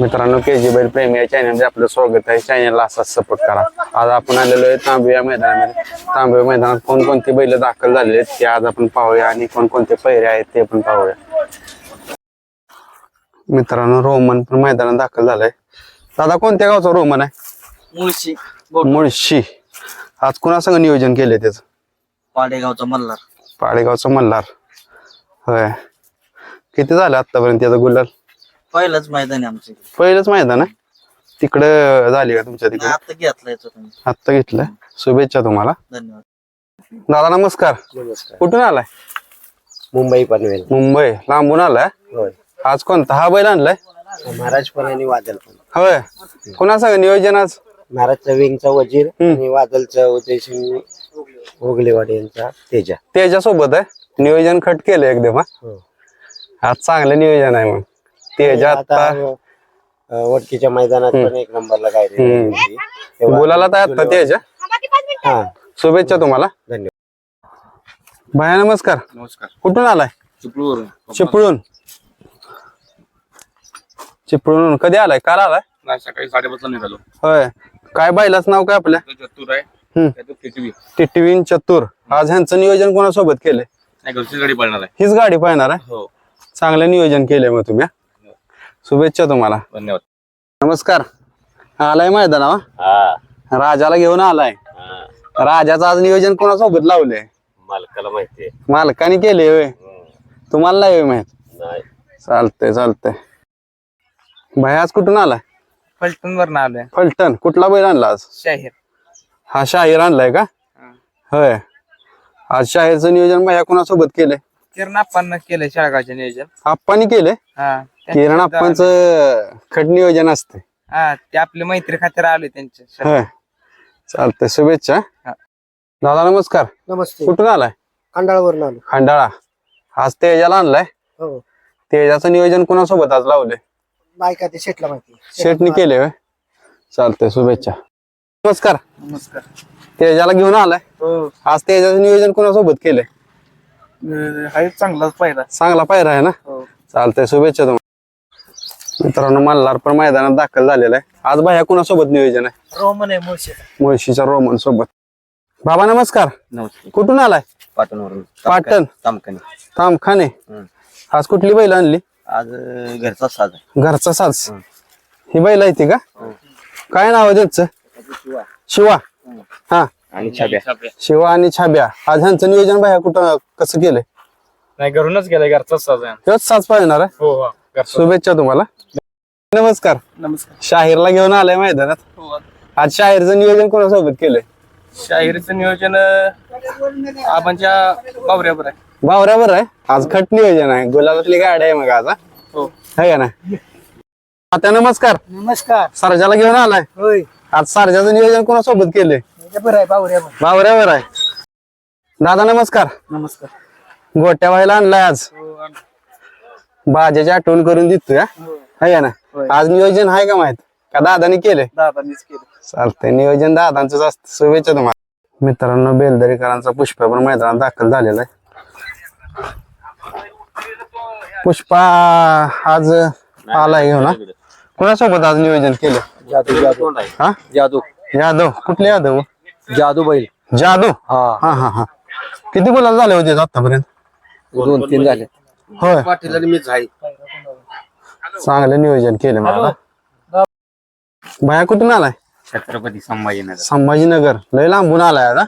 मित्रांनो के जी बैल प्रेमी या चॅनलमध्ये आपलं स्वागत आहे. चॅनलला असाच सपोर्ट करा. आज आपण आलेलो आहे तांबे या मैदानामध्ये. तांबे या मैदानात कोणकोणती बैल दाखल झालेले आहेत ते आज आपण पाहूया आणि कोणकोणते पहिरे आहेत ते पण पाहूया. मित्रांनो रोमन पण मैदानात दाखल झालाय. दादा कोणत्या गावचा रोमन आहे? मुळशी मुळशी. आज कुणासंग नियोजन केलंय त्याचं? पाडेगावचा मल्हार. पाडेगावचं मल्हार. होय. किती झालं आतापर्यंत त्याचं गुलाल? पहिलंच मैदान आहे आमचं पहिलंच मैदान आहे? तिकडं झाली का तुमच्या तिकडे? आता घेतलं याचं तुम्ही. आत्ता घेतलंय शुभेच्छा तुम्हाला. धन्यवाद. दादा नमस्कार. नमस्कार. कुठून आलाय? मुंबई पनवेल. मुंबई. लांबून आलाय? होय. आज कोणता? हा बैल आणलाय? महाराज पण आणि वादल पण. होय. कुणा सांग नियोजन आज? महाराजचा विंगचा वजीर. आणि वादलचा उदयसिंग ओगलेवाडी यांचा तेजा. त्याच्यासोबत आहे. नियोजन खट केलं एकदम हा हो. आज चांगलं नियोजन आहे मग त्याच्या आता आता वडकीच्या मैदानात पण एक नंबरला काय. बोलायला तर आता त्याच्या हा. शुभेच्छा तुम्हाला. धन्यवाद. भया नमस्कार. नमस्कार. कुठून आलाय? चिपळून चिपळून कधी आलाय? काल आलाय? नाही सकाळी साडेपाचला निघालो. होय. काय बायलाच नाव काय आपल्या? तो चतुर आहे. टिटवीन चतुर. आज ह्यांचं नियोजन कोणासोबत केलंय? घरचीच गाडी पळणार आहे. हीच गाडी पाहणार आहे? हो. चांगलं नियोजन केलंय मग तुम्ही हा? शुभेच्छा तुम्हाला. धन्यवाद. नमस्कार. आलाय मैदाना हा. राजाला घेऊन आलाय. राजाचं आज नियोजन कोणासोबत लावलंय? मालकाला माहितीये. मालकाने केले होय. तुम्हाला नाही होय माहीत? नाही. चालतंय चालतंय. भाई आज कुठून आलाय? पलटण वर आलोय. फलटण. कुठला बैल आणला आज? शाहीर. हा शाहीर आणलाय का? होय. आज शाहीरचं नियोजन भाया कोणासोबत केलंय? किरण आपण केलंय शाळगावचे नियोजन. आप्पानी केलंय? हा. किरण आप्पांचं खट नियोजन असते हा ते आपले मैत्री खातीर आले त्यांचे होय. चालतंय शुभेच्छा. हा. दादा नमस्कार. नमस्ते. कुठून आलाय? खंडाळावरून आलो. खंडाळा. आज तेजाला आणलाय. हो. तेजाचं नियोजन कोणासोबत आज लावलंय? बायका ते शेटला माहिती शेटनी केले होय? चालतंय शुभेच्छा. नमस्कार. नमस्कार. तेजाला घेऊन आलाय. हो. आज तेजाचं नियोजन कोणासोबत केलंय? हा चांगलाच पाहिला. चांगला पायरा आहे ना? हो. चालतंय शुभेच्छा तुम्हाला. मित्रांनो मल्हार पण मैदानात दाखल झालेला आहे. आज बाह्या कुणासोबत नियोजन आहे? रोमन आहे मुळशी मुळशीच्या रोमन सोबत. बाबा नमस्कार. नमस्ते. कुठून आलाय? पाटणवरून. पाटण. तामखाने. हम्म. आज कुठली बैल आणली? आज अं, घरचा साज आहे. घरचा साज. ही बैल आहे ती का? काय नाव आहे त्यांचं? शिवा. हा. आणि छाब्या. शिवा आणि छाब्या. आज ह्यांचं नियोजन बाह्या कुठं कसं केलंय. नाही घरूनच गेलाय घरचा साज आहे. हेच साज पाहणार आहे. हो हो शुभेच्छा तुम्हाला. नमस्कार. नमस्कार. शाहीरला घेऊन आलाय मैदानात. हो आज शाहीरचं नियोजन कोणासोबत केलंय? शाहिरीचं नियोजन आबांच्या बावऱ्यावर आहे. बावऱ्यावर आहे. आज खट नियोजन आहे. गुलाबातली गाडी आहे मग आज हा? हो. है का ना आता नमस्कार. नमस्कार. सरजाला घेऊन आलाय. होय. आज सरजाचं नियोजन कोणासोबत केलंय? बरं आहे बावऱ्या बावऱ्यावर आहे. दादा नमस्कार. नमस्कार. गोट्या व्हायला आणलाय आज. बाजाची आठवण करून देतोय हा? है. ना आज नियोजन आहे का माहीत? का दादाने केलंय? दादानीच केलं. चालतंय नियोजन दादांच असतं. शुभेच्छा तुम्हाला. मित्रांनो बेलदरीकरांचा पुष्पा पण मैदानात दाखल झालेला आहे. पुष्पा आज आलाय घेऊन हा? कोणासोबत आज नियोजन केलं? जादू जादू हा? जादू यादव. कुठले यादव? जादू बैल. जादू? हा. हा हा हा. किती बोलायला झाले होते आतापर्यंत? दोन तीन झाले. होय. पाटील आणि मीच आहे. चांगलं नियोजन केलं मला. बाया कुठून आलाय? छत्रपती संभाजीनगर. संभाजीनगर. लय लांबून आलाय आता.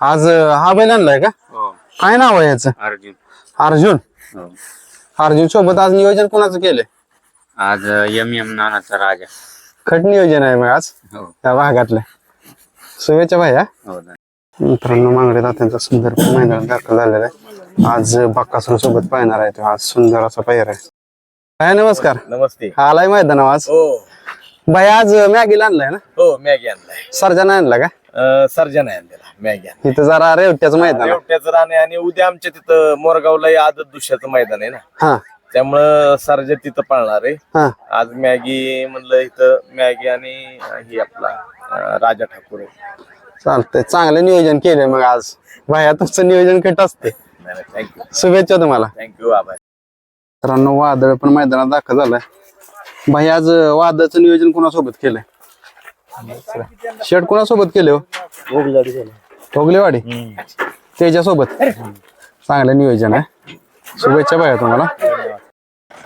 आज अं, हा बैल आणलाय का? हो. काय नाव आहे याचं? अर्जुन. अर्जुन. हो. अर्जुन सोबत आज नियोजन कोणाचं केलंय? आज एम एम नानाचा राजा. खट नियोजन आहे मग आज? हो. त्या भागातलं. शुभेच्छा भाया हो. मित्रांनो मांगडे तात्यांचा सुंदर मैदान दाखल झालेला आहे. आज बाकासूर सोबत पाहणार आहे तो. आज सुंदर असा पहिर आहे. काय नमस्कार. नमस्ते. आलाय मैदान आज. हो. भाई आज मॅगीला आणलाय ना? हो मॅगी आणलाय. सर्जना आणला का? सर्जन आहे आणलेला मॅगी इथं जरा रेवट्याचं मैदान. रेवट्याचं राणे आणि उद्या आमच्या तिथं मोरगावला आदत दुष्याचं मैदान आहे ना. हा. त्यामुळं सर्जन तिथं पाळणार आहे. हा. आज मॅगी म्हणलं इथं मॅगी आणि ही आपला अं, राजा ठाकूर आहे. चालतंय. चांगलं नियोजन केलंय मग आज. भाया तुमचं नियोजन कट असते थँक्यू शुभेच्छा तुम्हाला. थँक्यू आभार. मित्रांनो वादळ पण मैदानात दाखल झालाय. भाई आज वादाचं नियोजन कोणासोबत केलंय? शेट कोणासोबत केले हो? ठोगलेवाडी त्याच्यासोबत चांगलं नियोजन आहे. शुभेच्छा बाया तुम्हाला.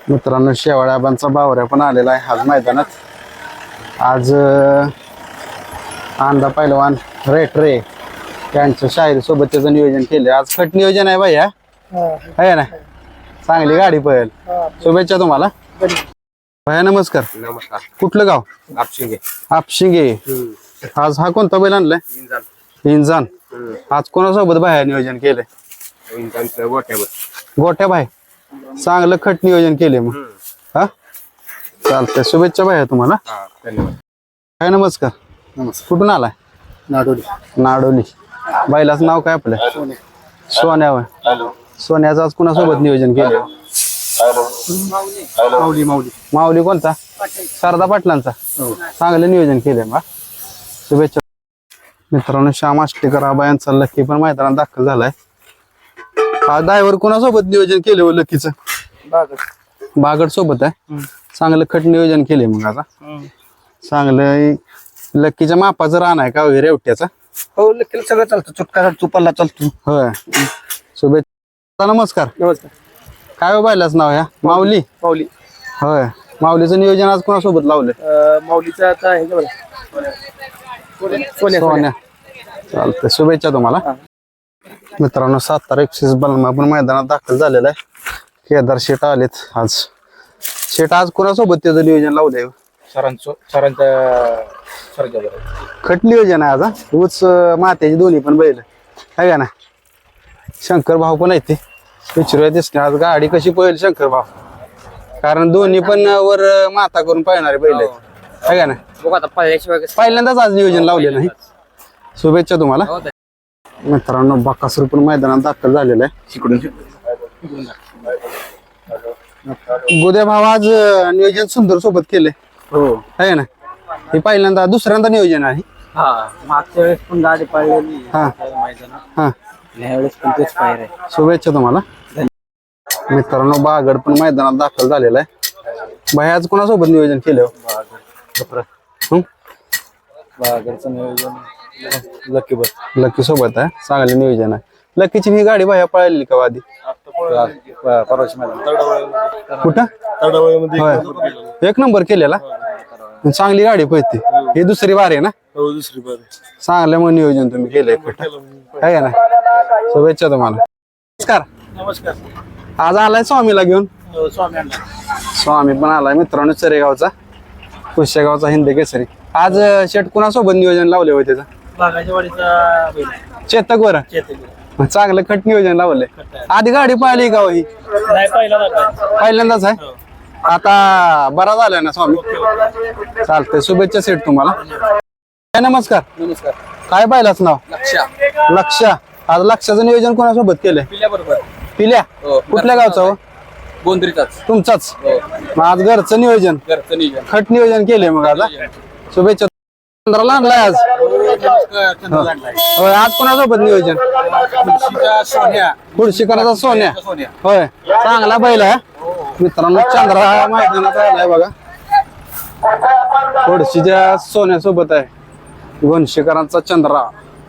मित्रांनो शेवाळ्याबांचा बावऱ्या पण आलेला आहे आज मैदानात. आज आंदा पैलवान रेट रे त्यांच्या शाहीर सोबत त्याचं नियोजन केलं आज खट नियोजन आहे भैया. आहे ना? चांगली गाडी पळेल. शुभेच्छा तुम्हाला. भैया नमस्कार. नमस्कार. कुठलं गाव? आपशिंगे. आपशिंगे. आज हा कोणता बैल आणलाय? इंजान. आज कोणासोबत बाहेर नियोजन केलंय? गोट्या बाय चांगलं खट नियोजन केले मग. हा? चालतंय. शुभेच्छा बाय तुम्हाला. हा धन्यवाद. काय नमस्कार? नमस्कार. कुठून आलाय? नाडोली. नाडोली. बैलाचं नाव काय आपलं? सोन्या. होय. सोन्याचं आज कुणासोबत नियोजन केले माऊली माऊली. माऊली कोणता? शारदा पाटलांचा? चांगलं नियोजन केलंय बा. शुभेच्छा. मित्रांनो श्याम आष्टेकर आबा यांचा लक्की पण मैदानात दाखल झालाय. हा ड्रायव्हर कोणासोबत नियोजन केले हो लकीचं? बागड. सोबत आहे? चांगलं खट नियोजन केले मग आता. चांगलं लक्कीच्या मापाचं रान आहे का हे रेवट्याचा? हो लकीला सगळं चालतं. चुटका चुपल्ला चालतो. होय. शुभेच्छा. नमस्कार. नमस्कार. काय हो बायलाच नाव ह्या? माऊली. माऊली? होय. माऊलीचं नियोजन आज कोणासोबत लावलंय? अं, माऊलीचा आता हे बघा सोन्या. चालतंय. शुभेच्छा तुम्हाला. मित्रांनो सातारा एकशेस बलमा पण मैदानात दाखल झालेला आहे. केदार शेट आलेत आज. शेट आज कोणासोबत त्याचं नियोजन लावलंय? सरांचं सरांच्या सरांच्या खट नियोजन आहे आज हा. ऊच अं, मात्याची दोन्ही पण बैल. आहे का ना शंकर भाऊ पण आहेत ते. विचारूया दिसते आज गाडी कशी पळेल शंकर भाऊ? कारण दोन्ही पण वर अं, माता करून पळणारे बैल आहेत. आहे का ना बघ आता पाहिल्याशिवाय कसं पहिल्यांदाच आज नियोजन लावले नाही शुभेच्छा तुम्हाला. मित्रांनो बकासूर पण मैदानात दाखल झालेला आहे. गोद्या भाव आज अं, नियोजन सुंदर सोबत केले हो. आहे ना? हे पहिल्यांदा दुसऱ्यांदा नियोजन आहे. हा मागच्या वेळेस पण गाडी पाळलेली हा. मैदानात. हा. ह्या वेळेस पण तेच पायर आहे शुभेच्छा तुम्हाला. मित्रांनो बागड पण मैदानात दाखल झालेला आहे. भाई आज कोणासोबत नियोजन केलं हो? हं? बागडचं नियोजन लकी बस लकी सोबत आहे. चांगलं नियोजन आहे. लकीची ही गाडी बाहेर पळालेली का आधी कुठं? होय. एक नंबर केलेला? चांगली गाडी पळते. ही. दुसरी बार आहे ना? हो दुसरी बार चांगलं मग नियोजन तुम्ही केलंय कुठं? आहे ना शुभेच्छा तुम्हाला. नमस्कार. नमस्कार. आज आलाय स्वामीला घेऊन? स्वामी स्वामी पण आलाय मित्रांनो चरेगावचा. कुशेगावचा हिंद केसरी आज अं, शेट कुणासोबत नियोजन लावले होते त्याचं? बागाच्या वाडीचा बैल चेतक वर चेतक. चांगलं खट नियोजन लावलंय. आधी गाडी पाहिली का हो ही? नाही पहिला दाखवा. पहिल्यांदाच आहे? आता बरा झालाय ना स्वामी? चालतंय शुभेच्छा सेठ तुम्हाला. काय नमस्कार? नमस्कार. काय पाहिलाच नाव? लक्षा. लक्ष. आज लक्षाचं नियोजन कोणासोबत केलंय? पिल्या बरोबर पिल्या? हो. कुठल्या गावचं हो? गोंधरीचाच तुमचाच? हो. मग आज घरचं नियोजन. घरचं नियोजन. खट नियोजन केलंय मग आता शुभेच्छा. चंद्राला आणलाय आज. होय आज कोणासोबत नियोजन? सोन्या. खुर्शीकराचा सोन्या. सोन्या होय चांगला बैल आहे. मित्रांनो चंद्रा मैदानात आलाय बघा. खुर्शीच्या सोन्यासोबत आहे. गोनशेकरांचा चंद्रा.